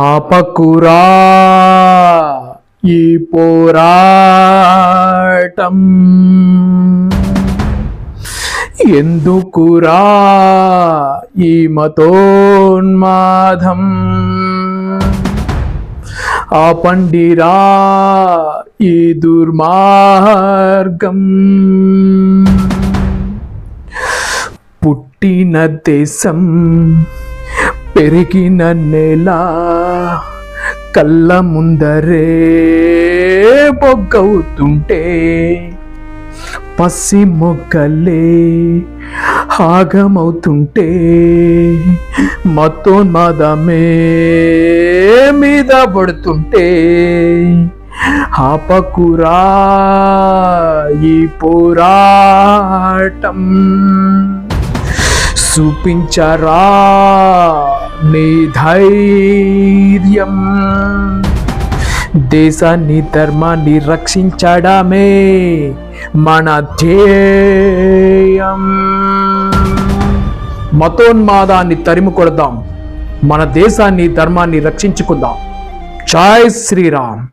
ఆపకురా ఈ పోరాటం. ఎందుకురా ఈ మతోన్మాదం? ఆపండిరా ఈ దుర్మార్గం. పుట్టిన దేశం పెరిగిన నేల కళ్ళ ముందరే బొగ్గవుతుంటే పసి మొగ్గలే ఆగమవుతుంటే మతోన్మాదమే మీద పడుతుంటే ఆపకురా ఈ పోరాటం. చూపించరా ధైర్యం దేశాన్ని ధర్మాన్ని రక్షించడమే మన ధ్యేయం. మతోన్మాదాన్ని తరిమి కొడదాం. మన దేశాన్ని ధర్మాన్ని రక్షించుకుందాం. జై శ్రీరామ్.